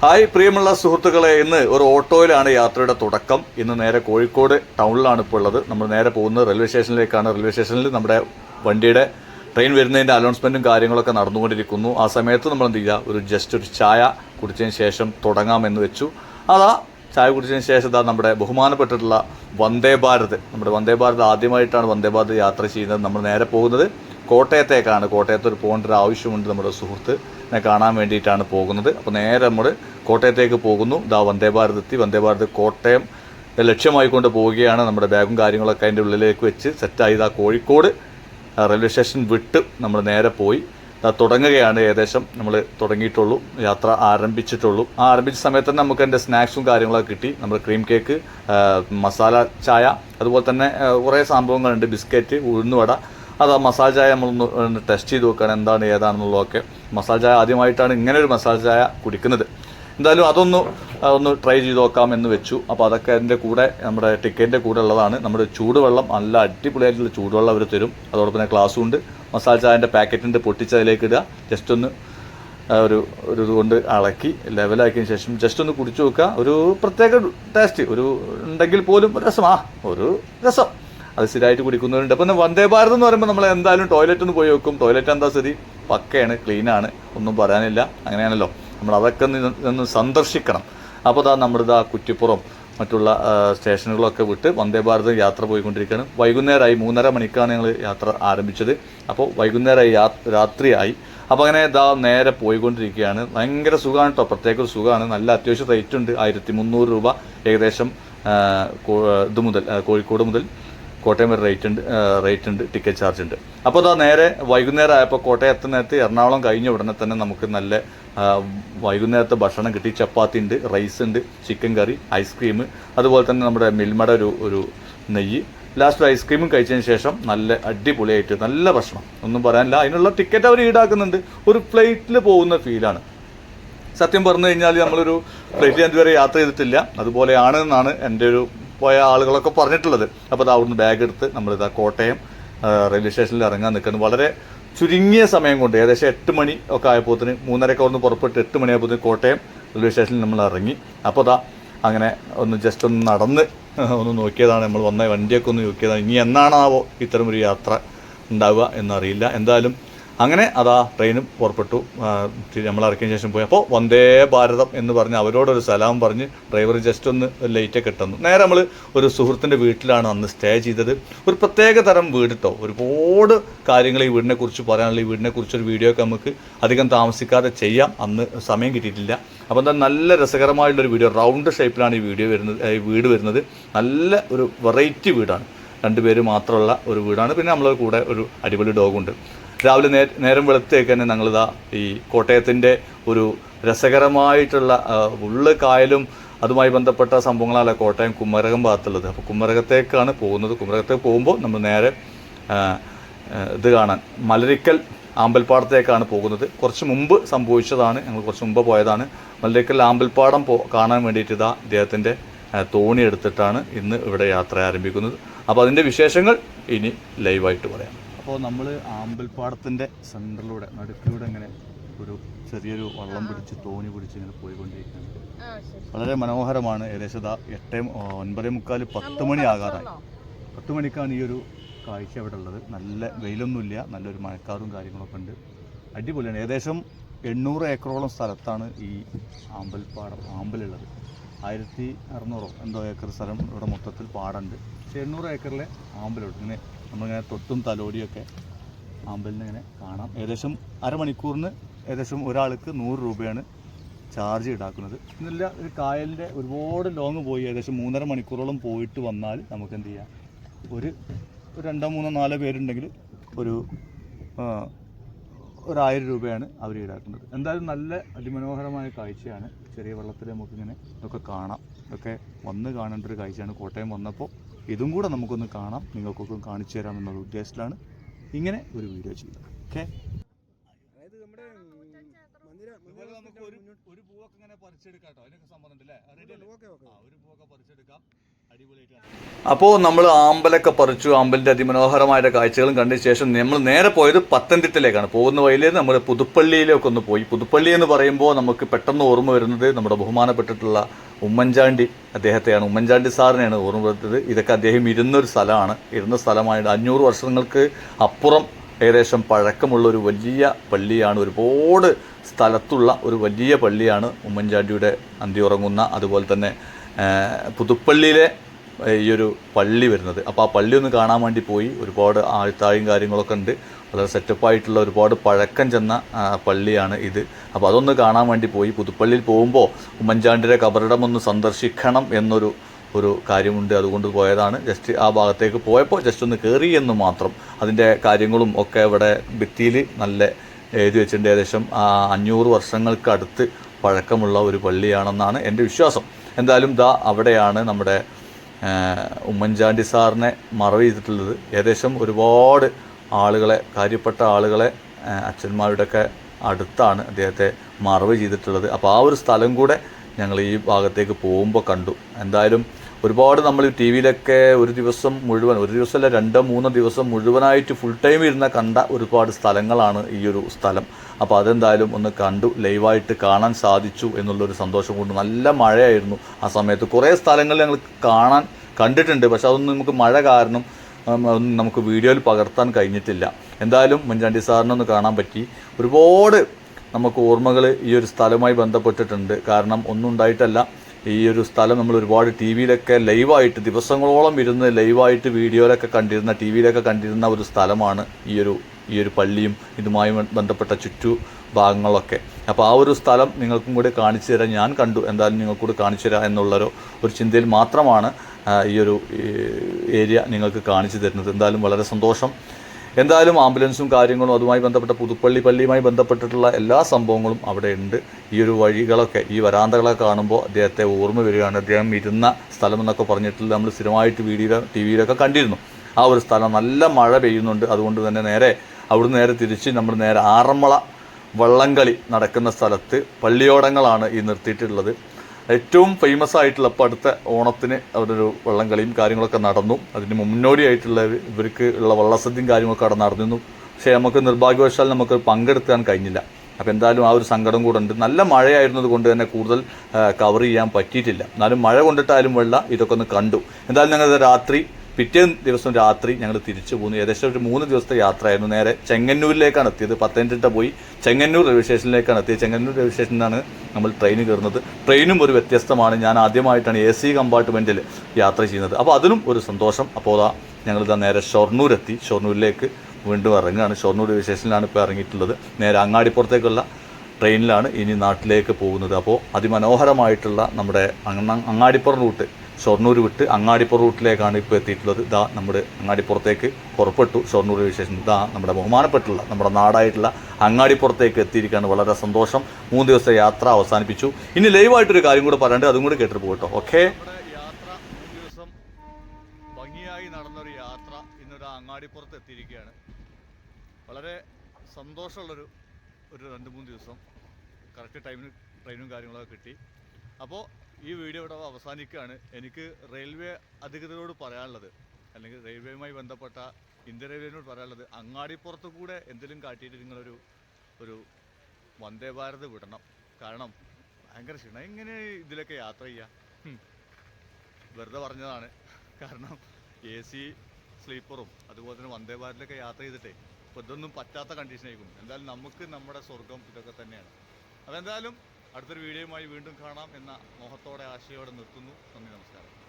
Hi പ്രിയമുള്ള സുഹൃത്തുക്കളെ ഇന്ന് ഒരു ഓട്ടോയിലാണ് യാത്രയുടെ തുടക്കം. ഇന്ന് നേരെ കോഴിക്കോട് ടൗണിലാണ് ഇപ്പോൾ ഉള്ളത്. നമ്മൾ നേരെ പോകുന്നത് റെയിൽവേ സ്റ്റേഷനിലേക്കാണ്. റെയിൽവേ സ്റ്റേഷനിൽ നമ്മുടെ വണ്ടിയുടെ ട്രെയിൻ വരുന്നതിന്റെ അനൗൺസ്മെന്റും കാര്യങ്ങളൊക്കെ നടന്നുകൊണ്ടിരിക്കുന്നു. ആ സമയത്ത് നമ്മൾ എന്ത് ചെയ്യുക? ഒരു ജസ്റ്റ് ഒരു ചായ കുടിച്ചതിന് ശേഷം തുടങ്ങാമെന്ന് വെച്ചു. അതാ ചായ കുടിച്ചതിന് ശേഷം ഇതാ നമ്മുടെ ബഹുമാനപ്പെട്ടിട്ടുള്ള വന്ദേ ഭാരത്. നമ്മുടെ വന്ദേ ഭാരത് ആദ്യമായിട്ടാണ് വന്ദേ ഭാരത് യാത്ര ചെയ്യുന്നത്. നമ്മൾ നേരെ പോകുന്നത് കോട്ടയത്തേക്കാണ്. കോട്ടയത്ത് ഒരു പോകേണ്ട ഒരു ആവശ്യമുണ്ട് നമ്മുടെ സുഹൃത്തിനെ കാണാൻ വേണ്ടിയിട്ടാണ് പോകുന്നത്. അപ്പോൾ നേരെ നമ്മൾ കോട്ടയത്തേക്ക് പോകുന്നു. ഇതാ വന്ദേ ഭാരത് എത്തി. വന്ദേ ഭാരത് കോട്ടയം ലക്ഷ്യമായിക്കൊണ്ട് പോവുകയാണ് നമ്മുടെ ബാഗും കാര്യങ്ങളൊക്കെ അതിന്റെ ഉള്ളിലേക്ക് വെച്ച് സെറ്റായി ഇതാ കോഴിക്കോട് റെയിൽവേ സ്റ്റേഷൻ വിട്ട് നമ്മൾ നേരെ പോയി. ദാ തുടങ്ങുകയാണ് ഏകദേശം നമ്മൾ തുടങ്ങിയിട്ടുള്ളൂ. യാത്ര ആരംഭിച്ചിട്ടുള്ളൂ. ആ ആരംഭിച്ച സമയത്ത് തന്നെ നമുക്ക് എന്റെ സ്നാക്സും കാര്യങ്ങളൊക്കെ കിട്ടി. നമ്മൾ ക്രീം കേക്ക് മസാല ചായ അതുപോലെ തന്നെ കുറേ സംഭവങ്ങളുണ്ട്. ബിസ്ക്കറ്റ് ഉഴുന്നുവട അത് ആ മസാല ചായ നമ്മളൊന്ന് ടെസ്റ്റ് ചെയ്ത് നോക്കുകയാണ് എന്താണ് ഏതാണെന്നുള്ളതൊക്കെ. മസാല ചായ ആദ്യമായിട്ടാണ് ഇങ്ങനെ ഒരു മസാല ചായ കുടിക്കുന്നത്. എന്തായാലും അതൊന്ന് ഒന്ന് ട്രൈ ചെയ്ത് നോക്കാം എന്ന് വെച്ചു. അപ്പോൾ അതൊക്കെ അതിന്റെ കൂടെ നമ്മുടെ ടിക്കറ്റിന്റെ കൂടെ ഉള്ളതാണ്. നമ്മുടെ ചൂടുവെള്ളം നല്ല അടിപൊളിയായിട്ടുള്ള ചൂടുവെള്ളം അവർ തരും. അതോടൊപ്പം തന്നെ ക്ലാസ്സും ഉണ്ട്. മസാല ചായന്റെ പാക്കറ്റിന്റെ പൊട്ടിച്ച് അതിലേക്ക് ഇടുക. ജസ്റ്റ് ഒന്ന് ഒരു ഒരു ഇതുകൊണ്ട് അളക്കി ലെവലാക്കിയതിന് ശേഷം ജസ്റ്റ് ഒന്ന് കുടിച്ചു നോക്കുക. ഒരു പ്രത്യേക ടേസ്റ്റ് ഒരു ഉണ്ടെങ്കിൽ പോലും രസമാ ഒരു രസം. അത് സ്ഥിരമായിട്ട് കുടിക്കുന്നവരുണ്ട്. അപ്പം വന്ദേ ഭാരത് എന്ന് പറയുമ്പോൾ നമ്മൾ എന്തായാലും ടോയ്ലറ്റ് ഒന്ന് പോയി വെക്കും ടോയ്ലറ്റ് എന്താ സ്ഥിതി? പക്കയാണ് ക്ലീനാണ് ഒന്നും പറയാനില്ല. അങ്ങനെയാണല്ലോ. നമ്മൾ അതൊക്കെ ഒന്ന് സന്ദർശിക്കണം. അപ്പോൾ ഇതാ ആ കുറ്റിപ്പുറം മറ്റുള്ള സ്റ്റേഷനുകളൊക്കെ വിട്ട് വന്ദേ ഭാരത് യാത്ര പോയിക്കൊണ്ടിരിക്കുകയാണ്. വൈകുന്നേരമായി മൂന്നര മണിക്കാണ് ഞങ്ങൾ യാത്ര ആരംഭിച്ചത്. അപ്പോൾ വൈകുന്നേരമായി രാത്രിയായി. അപ്പോൾ അങ്ങനെ ഇതാ നേരെ പോയിക്കൊണ്ടിരിക്കുകയാണ്. ഭയങ്കര സുഖമാണ് കേട്ടോ പ്രത്യേക ഒരു സുഖമാണ് നല്ല അത്യാവശ്യം റേറ്റ് ഉണ്ട്. ആയിരത്തി മുന്നൂറ് രൂപ ഏകദേശം ഇത് മുതൽ കോഴിക്കോട് മുതൽ. കോട്ടയം വരെ റേറ്റ് ഉണ്ട് റേറ്റ് ഉണ്ട് ടിക്കറ്റ് ചാർജ് ഉണ്ട്. അപ്പോൾ അതാ നേരെ വൈകുന്നേരം ആയപ്പോൾ കോട്ടയം എത്തുന്നിടത്ത് എറണാകുളം കഴിഞ്ഞ ഉടനെ തന്നെ നമുക്ക് നല്ല വൈകുന്നേരത്തെ ഭക്ഷണം കിട്ടി. ചപ്പാത്തി ഉണ്ട് റൈസ് ഉണ്ട് ചിക്കൻ കറി ഐസ്ക്രീം അതുപോലെ തന്നെ നമ്മുടെ മിൽമട ഒരു ഒരു നെയ്യ്. ലാസ്റ്റ് ഐസ്ക്രീമും കഴിച്ചതിന് ശേഷം നല്ല അടിപൊളിയായിട്ട് നല്ല ഭക്ഷണം. ഒന്നും പറയാനില്ല. അതിനുള്ള ടിക്കറ്റ് അവർ ഈടാക്കുന്നുണ്ട്. ഒരു ഫ്ലൈറ്റിൽ പോകുന്ന ഫീലാണ് സത്യം പറഞ്ഞു കഴിഞ്ഞാൽ നമ്മളൊരു ഫ്ലൈറ്റിൽ ഇതുവരെ യാത്ര ചെയ്തിട്ടില്ല. അതുപോലെയാണ് എന്നാണ് എന്റെ ഒരു പോയ ആളുകളൊക്കെ പറഞ്ഞിട്ടുള്ളത്. അപ്പോൾ അത് അവിടുന്ന് ബാഗ് എടുത്ത് നമ്മളിതാ കോട്ടയം റെയിൽവേ സ്റ്റേഷനിൽ ഇറങ്ങാൻ നിൽക്കുന്നു. വളരെ ചുരുങ്ങിയ സമയം കൊണ്ട് ഏകദേശം എട്ട് മണി ഒക്കെ ആയപ്പോത്തിന് മൂന്നരക്ക് അവിടുന്ന് പുറപ്പെട്ട് എട്ട് മണിയായപ്പോത്തിന് കോട്ടയം റെയിൽവേ സ്റ്റേഷനിൽ നമ്മൾ ഇറങ്ങി. അപ്പോൾ അതാ അങ്ങനെ ഒന്ന് ജസ്റ്റ് ഒന്ന് നടന്ന് ഒന്ന് നോക്കിയതാണ് നമ്മൾ വന്ന വണ്ടിയൊക്കെ ഒന്ന് നോക്കിയതാണ്. ഇനി എന്നാണാവോ ഇത്തരമൊരു യാത്ര ഉണ്ടാവുക എന്നറിയില്ല. എന്തായാലും അങ്ങനെ അതാ ട്രെയിനും പുറപ്പെട്ടു. നമ്മൾ ഇറക്കിയതിന് ശേഷം പോയി. അപ്പോൾ വന്ദേ ഭാരതം എന്ന് പറഞ്ഞ് അവരോടൊരു സലാം പറഞ്ഞ് ഡ്രൈവർ ജസ്റ്റ് ഒന്ന് ലൈറ്റൊക്കെ ഇട്ടുന്നു നേരെ നമ്മൾ ഒരു സുഹൃത്തിന്റെ വീട്ടിലാണ് അന്ന് സ്റ്റേ ചെയ്തത്. ഒരു പ്രത്യേക തരം വീട് കേട്ടോ ഒരുപാട് കാര്യങ്ങൾ ഈ വീടിനെ കുറിച്ച് പറയാനുള്ള ഈ വീടിനെ കുറിച്ച് ഒരു വീഡിയോ ഒക്കെ നമുക്ക് അധികം താമസിക്കാതെ ചെയ്യാം. അന്ന് സമയം കിട്ടിയിട്ടില്ല. അപ്പോൾ എന്താ നല്ല രസകരമായിട്ടുള്ളൊരു വീഡിയോ റൗണ്ട് ഷേപ്പിലാണ് ഈ വീഡിയോ വരുന്നത് ഈ വീട് വരുന്നത്. നല്ല ഒരു വെറൈറ്റി വീടാണ്. രണ്ടുപേര് മാത്രമുള്ള ഒരു വീടാണ്. പിന്നെ നമ്മളെ കൂടെ ഒരു അടിപൊളി ഡോഗുണ്ട് രാവിലെ നേ നേരം വെളുത്തേക്ക് തന്നെ ഞങ്ങളിതാ ഈ കോട്ടയത്തിന്റെ ഒരു രസകരമായിട്ടുള്ള ഉള്ള കായലും അതുമായി ബന്ധപ്പെട്ട സംഭവങ്ങളാണ് കോട്ടയം കുമരകം ഭാഗത്തുള്ളത്. അപ്പോൾ കുമരകത്തേക്കാണ് പോകുന്നത്. കുമരകത്തേക്ക് പോകുമ്പോൾ നമ്മൾ നേരെ ഇത് കാണാൻ മലരിക്കൽ ആമ്പൽപ്പാടത്തേക്കാണ് പോകുന്നത്. കുറച്ച് മുമ്പ് സംഭവിച്ചതാണ്. ഞങ്ങൾ കുറച്ച് മുമ്പ് പോയതാണ്. മലരിക്കൽ ആമ്പൽപ്പാടം പോ കാണാൻ വേണ്ടിയിട്ട് ഇതാ ഇദ്ദേഹത്തിന്റെ ആ, തോണി എടുത്തിട്ടാണ് ഇന്ന് ഇവിടെ യാത്ര ആരംഭിക്കുന്നത്. അപ്പോൾ അതിന്റെ വിശേഷങ്ങൾ ഇനി ലൈവായിട്ട് പറയാം. അപ്പോൾ നമ്മൾ ആമ്പൽപ്പാടത്തിന്റെ സെന്ററിലൂടെ നടുക്കിലൂടെ ഇങ്ങനെ ഒരു ചെറിയൊരു വള്ളം പിടിച്ച് തോണി പിടിച്ച് ഇങ്ങനെ പോയിക്കൊണ്ടിരിക്കുകയാണ്. വളരെ മനോഹരമാണ്. ഏകദേശം എട്ടേ ഒൻപതേ മുക്കാൽ പത്ത് മണി ആകാറായി പത്ത് മണിക്കാണ് ഈ ഒരു കാഴ്ച അവിടെ ഉള്ളത്. നല്ല വെയിലൊന്നുമില്ല നല്ലൊരു മഴക്കാറും കാര്യങ്ങളൊക്കെ ഉണ്ട്. അടിപൊളിയാണ്. ഏകദേശം എണ്ണൂറ് ഏക്കറോളം സ്ഥലത്താണ് ഈ ആമ്പൽപ്പാടം ആമ്പലുള്ളത്. ആയിരത്തി അറുന്നൂറോ എന്തോ ഏക്കർ സ്ഥലം ഇവിടെ മൊത്തത്തിൽ പാടുണ്ട് പക്ഷേ എണ്ണൂറ് ഏക്കറിലെ ആമ്പലുണ്ട്. ഇങ്ങനെ നമ്മളിങ്ങനെ തൊട്ടും തലോടിയൊക്കെ ആമ്പലിനെ ഇങ്ങനെ കാണാം. ഏകദേശം അരമണിക്കൂറിന് ഏകദേശം ഒരാൾക്ക് നൂറ് രൂപയാണ് ചാർജ് ഈടാക്കുന്നത്. എന്നില്ല ഒരു കായലിന്റെ ഒരുപാട് ലോങ് പോയി. ഏകദേശം മൂന്നര മണിക്കൂറോളം പോയിട്ട് വന്നാൽ നമുക്ക് എന്ത് ചെയ്യാം? ഒരു രണ്ടോ മൂന്നോ നാലോ പേരുണ്ടെങ്കിൽ ഒരു ഒരായിരം രൂപയാണ് അവർ ഈടാക്കുന്നത്. എന്തായാലും നല്ല അതിമനോഹരമായ കാഴ്ചയാണ് ചെറിയ വെള്ളത്തിൽ നമുക്കിങ്ങനെ ഇതൊക്കെ കാണാം. ഇതൊക്കെ വന്ന് കാണേണ്ട ഒരു കാഴ്ചയാണ്. കോട്ടയം വന്നപ്പോൾ ഇതും കൂടെ നമുക്കൊന്ന് കാണാം. നിങ്ങൾക്കൊക്കെ കാണിച്ചു തരാം എന്നുള്ള ഉദ്ദേശത്തിലാണ് ഇങ്ങനെ ഒരു വീഡിയോ ചെയ്യുന്നത്. ഓക്കെ? ഇതുപോലെ നമുക്ക് ഒരു ഒരു പൂവൊക്കെ ഇങ്ങനെ പറിച്ചെടുക്കാം കേട്ടോ അതിനൊക്കെ സമ്മതം ഉണ്ട് അല്ലേ റെഡി ഒരു പൂവൊക്കെ പറിച്ചെടുക്കാം. അപ്പോൾ നമ്മൾ ആമ്പലൊക്കെ പറിച്ചു ആമ്പലിന്റെ അതിമനോഹരമായ കാഴ്ചകളും കണ്ടതിന് ശേഷം നമ്മൾ നേരെ പോയത് പത്തനംതിട്ടയിലേക്കാണ്. പോകുന്ന വഴിയിൽ നമ്മൾ പുതുപ്പള്ളിയിലേക്ക് ഒന്ന് പോയി. പുതുപ്പള്ളി എന്ന് പറയുമ്പോൾ നമുക്ക് പെട്ടെന്ന് ഓർമ്മ വരുന്നത് നമ്മുടെ ബഹുമാനപ്പെട്ടിട്ടുള്ള ഉമ്മൻചാണ്ടി അദ്ദേഹത്തെയാണ്. ഉമ്മൻചാണ്ടി സാറിനെയാണ് ഓർമ്മ വരുന്നത്. ഇതൊക്കെ അദ്ദേഹം ഇരുന്നൊരു സ്ഥലമാണ്. ഇരുന്ന സ്ഥലമായിട്ട് അഞ്ഞൂറ് വർഷങ്ങൾക്ക് അപ്പുറം ഏകദേശം പഴക്കമുള്ള ഒരു വലിയ പള്ളിയാണ്. ഒരുപാട് സ്ഥലത്തുള്ള ഒരു വലിയ പള്ളിയാണ് ഉമ്മൻചാണ്ടിയുടെ അന്തി ഉറങ്ങുന്ന അതുപോലെ തന്നെ പുതുപ്പള്ളിയിലെ ഈ ഒരു പള്ളി വരുന്നത്. അപ്പോൾ ആ പള്ളി ഒന്ന് കാണാൻ വേണ്ടി പോയി. ഒരുപാട് ആഴ്ത്തായും കാര്യങ്ങളൊക്കെ ഉണ്ട്. വളരെ സെറ്റപ്പായിട്ടുള്ള ഒരുപാട് പഴക്കം ചെന്ന പള്ളിയാണ് ഇത്. അപ്പോൾ അതൊന്ന് കാണാൻ വേണ്ടി പോയി. പുതുപ്പള്ളിയിൽ പോകുമ്പോൾ ഉമ്മൻചാണ്ടിയുടെ കബറിടം ഒന്ന് സന്ദർശിക്കണം എന്നൊരു ഒരു കാര്യമുണ്ട്. അതുകൊണ്ട് പോയതാണ്. ജസ്റ്റ് ആ ഭാഗത്തേക്ക് പോയപ്പോൾ ജസ്റ്റ് ഒന്ന് കയറി എന്ന് മാത്രം. അതിന്റെ കാര്യങ്ങളും ഒക്കെ ഇവിടെ ഭിത്തിയിൽ നല്ല എഴുതി വെച്ചിട്ടുണ്ട്. ഏകദേശം അഞ്ഞൂറ് വർഷങ്ങൾക്ക് അടുത്ത് പഴക്കമുള്ള ഒരു പള്ളിയാണെന്നാണ് എന്റെ വിശ്വാസം. എന്തായാലും ദാ അവിടെയാണ് നമ്മുടെ ഉമ്മൻചാണ്ടി സാറിനെ മറവ് ചെയ്തിട്ടുള്ളത്. ഏകദേശം ഒരുപാട് ആളുകളെ കാര്യപ്പെട്ട ആളുകളെ അച്ഛന്മാരുടെയൊക്കെ അടുത്താണ് അദ്ദേഹത്തെ മറവ് ചെയ്തിട്ടുള്ളത്. അപ്പോൾ ആ ഒരു സ്ഥലം കൂടെ ഞങ്ങൾ ഈ ഭാഗത്തേക്ക് പോകുമ്പോൾ കണ്ടു. എന്തായാലും ഒരുപാട് നമ്മൾ ടി വിയിലൊക്കെ ഒരു ദിവസം മുഴുവൻ ഒരു ദിവസമല്ല രണ്ടോ മൂന്നോ ദിവസം മുഴുവനായിട്ട് ഫുൾ ടൈം ഇരുന്ന കണ്ട ഒരുപാട് സ്ഥലങ്ങളാണ് ഈ ഒരു സ്ഥലം. അപ്പോൾ അതെന്തായാലും ഒന്ന് കണ്ടു ലൈവായിട്ട് കാണാൻ സാധിച്ചു എന്നുള്ളൊരു സന്തോഷം കൊണ്ട് നല്ല മഴയായിരുന്നു ആ സമയത്ത്. കുറേ സ്ഥലങ്ങൾ ഞങ്ങൾ കാണാൻ കണ്ടിട്ടുണ്ട് പക്ഷെ അതൊന്നും നമുക്ക് മഴ കാരണം നമുക്ക് വീഡിയോയിൽ പകർത്താൻ കഴിഞ്ഞിട്ടില്ല. എന്തായാലും മുൻചാണ്ടി സാറിനൊന്ന് കാണാൻ പറ്റി. ഒരുപാട് നമുക്ക് ഓർമ്മകൾ ഈ ഒരു സ്ഥലവുമായി ബന്ധപ്പെട്ടിട്ടുണ്ട്. കാരണം ഒന്നും ഉണ്ടായിട്ടല്ല. ഈ ഒരു സ്ഥലം നമ്മൾ ഒരുപാട് ടി വിയിലൊക്കെ ലൈവായിട്ട് ദിവസങ്ങളോളം ഇരുന്ന് ലൈവായിട്ട് വീഡിയോയിലൊക്കെ കണ്ടിരുന്ന ടി വിയിലൊക്കെ കണ്ടിരുന്ന ഒരു സ്ഥലമാണ് ഈ ഒരു ഈ ഒരു പള്ളിയും ഇതുമായി ബന്ധപ്പെട്ട ചുറ്റു ഭാഗങ്ങളൊക്കെ. അപ്പോൾ ആ ഒരു സ്ഥലം നിങ്ങൾക്കും കൂടി കാണിച്ചു തരാൻ ഞാൻ കണ്ടു. എന്തായാലും നിങ്ങൾക്ക് കൂടി കാണിച്ചു തരാം എന്നുള്ളൊരു ഒരു ചിന്തയിൽ മാത്രമാണ് ഈ ഒരു ഏരിയ നിങ്ങൾക്ക് കാണിച്ചു തരുന്നത്. എന്തായാലും വളരെ സന്തോഷം. എന്തായാലും ആംബുലൻസും കാര്യങ്ങളും അതുമായി ബന്ധപ്പെട്ട പുതുപ്പള്ളി പള്ളിയുമായി ബന്ധപ്പെട്ടിട്ടുള്ള എല്ലാ സംഭവങ്ങളും അവിടെ ഉണ്ട്. ഈ ഒരു വഴികളൊക്കെ ഈ വരാന്തകളൊക്കെ കാണുമ്പോൾ അദ്ദേഹത്തെ ഓർമ്മ വരികയാണ്. അദ്ദേഹം ഇരുന്ന സ്ഥലം എന്നൊക്കെ പറഞ്ഞിട്ടുള്ള നമ്മൾ സ്ഥിരമായിട്ട് വീഡിയോ ടി വിയിലൊക്കെ കണ്ടിരുന്നു. ആ ഒരു സ്ഥലം നല്ല മഴ പെയ്യുന്നുണ്ട്. അതുകൊണ്ട് തന്നെ നേരെ അവിടുന്ന് നേരെ തിരിച്ച് നമ്മൾ നേരെ ആറന്മുള വള്ളംകളി നടക്കുന്ന സ്ഥലത്ത് പള്ളിയോടങ്ങളാണ് ഈ നിർത്തിയിട്ടുള്ളത്. ഏറ്റവും ഫേമസ് ആയിട്ടുള്ള ഇപ്പോൾ അടുത്ത ഓണത്തിന് അവിടെ ഒരു വള്ളംകളിയും കാര്യങ്ങളൊക്കെ നടന്നു. അതിന് മുന്നോടിയായിട്ടുള്ള ഇവർക്ക് ഉള്ള വള്ളസദ്യയും കാര്യങ്ങളൊക്കെ അവിടെ നടന്നിരുന്നു. പക്ഷേ നമുക്ക് നിർഭാഗ്യവശാൽ നമുക്ക് പങ്കെടുക്കാൻ കഴിഞ്ഞില്ല. അപ്പോൾ എന്തായാലും ആ ഒരു സങ്കടം കൂടെ ഉണ്ട്. നല്ല മഴയായിരുന്നത് കൊണ്ട് തന്നെ കൂടുതൽ കവർ ചെയ്യാൻ പറ്റിയിട്ടില്ല. എന്നാലും മഴ കൊണ്ടിട്ടായാലും വെള്ള ഇതൊക്കെ ഒന്ന് കണ്ടു. എന്തായാലും ഞങ്ങൾ രാത്രി പിറ്റേ ദിവസം രാത്രി ഞങ്ങൾ തിരിച്ചു പോന്നു. ഏകദേശം ഒരു മൂന്ന് ദിവസത്തെ യാത്രയായിരുന്നു. നേരെ ചെങ്ങന്നൂരിലേക്കാണ് എത്തിയത്. പത്തനംതിട്ട പോയി ചെങ്ങന്നൂർ റെയിൽവേ സ്റ്റേഷനിലേക്കാണ് എത്തിയത്. ചെങ്ങന്നൂർ റെയിൽവേ സ്റ്റേഷനിൽ നിന്നാണ് നമ്മൾ ട്രെയിൻ കയറുന്നത്. ട്രെയിനും ഒരു വ്യത്യസ്തമാണ്. ഞാൻ ആദ്യമായിട്ടാണ് എ സി കമ്പാർട്ട്മെന്റിൽ യാത്ര ചെയ്യുന്നത്. അപ്പോൾ അതിനും ഒരു സന്തോഷം. അപ്പോൾ അതാ ഞങ്ങളിതാ നേരെ ഷൊർണൂരെത്തി. ഷൊർണൂരിലേക്ക് വീണ്ടും ഇറങ്ങുകയാണ്. ഷൊർണൂർ റെയിൽവേ സ്റ്റേഷനിലാണ് ഇപ്പോൾ ഇറങ്ങിയിട്ടുള്ളത്. നേരെ അങ്ങാടിപ്പുറത്തേക്കുള്ള ട്രെയിനിലാണ് ഇനി നാട്ടിലേക്ക് പോകുന്നത്. അപ്പോൾ അതിമനോഹരമായിട്ടുള്ള നമ്മുടെ അങ്ങ- അങ്ങാടിപ്പുറം റൂട്ട് ഷൊർണൂർ വിട്ട് അങ്ങാടിപ്പുറം റൂട്ടിലേക്കാണ് ഇപ്പോൾ എത്തിയിട്ടുള്ളത്. ഇതാ നമ്മുടെ അങ്ങാടിപ്പുറത്തേക്ക് പുറപ്പെട്ടു ഷൊർണൂർ വിശേഷം. ഇതാ നമ്മുടെ ബഹുമാനപ്പെട്ടുള്ള നമ്മുടെ നാടായിട്ടുള്ള അങ്ങാടിപ്പുറത്തേക്ക് എത്തിയിരിക്കുകയാണ്. വളരെ സന്തോഷം. മൂന്ന് ദിവസത്തെ യാത്ര അവസാനിപ്പിച്ചു. ഇനി ലൈവായിട്ടൊരു കാര്യം കൂടെ പറയാണ്ട് അതും കൂടി കേട്ടിട്ട് പോകട്ടോ. ഓക്കെ? ഭംഗിയായി നടന്നൊരു യാത്ര ഇന്നൊരു അങ്ങാടിപ്പുറത്ത് എത്തിയിരിക്കുകയാണ്. വളരെ സന്തോഷമുള്ളൊരു ഒരു രണ്ട് മൂന്ന് ദിവസം കറക്റ്റ് ടൈമിന് ട്രെയിനും കാര്യങ്ങളൊക്കെ കിട്ടി. അപ്പോൾ ഈ വീഡിയോ ഇവിടെ അവസാനിക്കുകയാണ്. എനിക്ക് റെയിൽവേ അധികൃതരോട് പറയാനുള്ളത് അല്ലെങ്കിൽ റെയിൽവേയുമായി ബന്ധപ്പെട്ട ഇന്ത്യൻ റെയിൽവേനോട് പറയാനുള്ളത് അങ്ങാടിപ്പുറത്ത് കൂടെ എന്തെങ്കിലും കാട്ടിയിട്ട് നിങ്ങളൊരു ഒരു വന്ദേ ഭാരത് വിടണം. കാരണം ഭയങ്കര ക്ഷീണം. എങ്ങനെ ഇതിലൊക്കെ യാത്ര ചെയ്യുക. വെറുതെ പറഞ്ഞതാണ്. കാരണം എ സി സ്ലീപ്പറും അതുപോലെ തന്നെ വന്ദേ ഭാരതിലൊക്കെ യാത്ര ചെയ്തിട്ടേ ഇപ്പോൾ ഇതൊന്നും പറ്റാത്ത കണ്ടീഷനായിരിക്കും എന്തായാലും നമുക്ക് നമ്മുടെ സ്വർഗം ഇതൊക്കെ തന്നെയാണ്. അപ്പോൾ എന്തായാലും അടുത്തൊരു വീഡിയോയുമായി വീണ്ടും കാണാം എന്ന മോഹത്തോടെ ആശയോടെ നിർത്തുന്നു. നന്ദി നമസ്കാരം.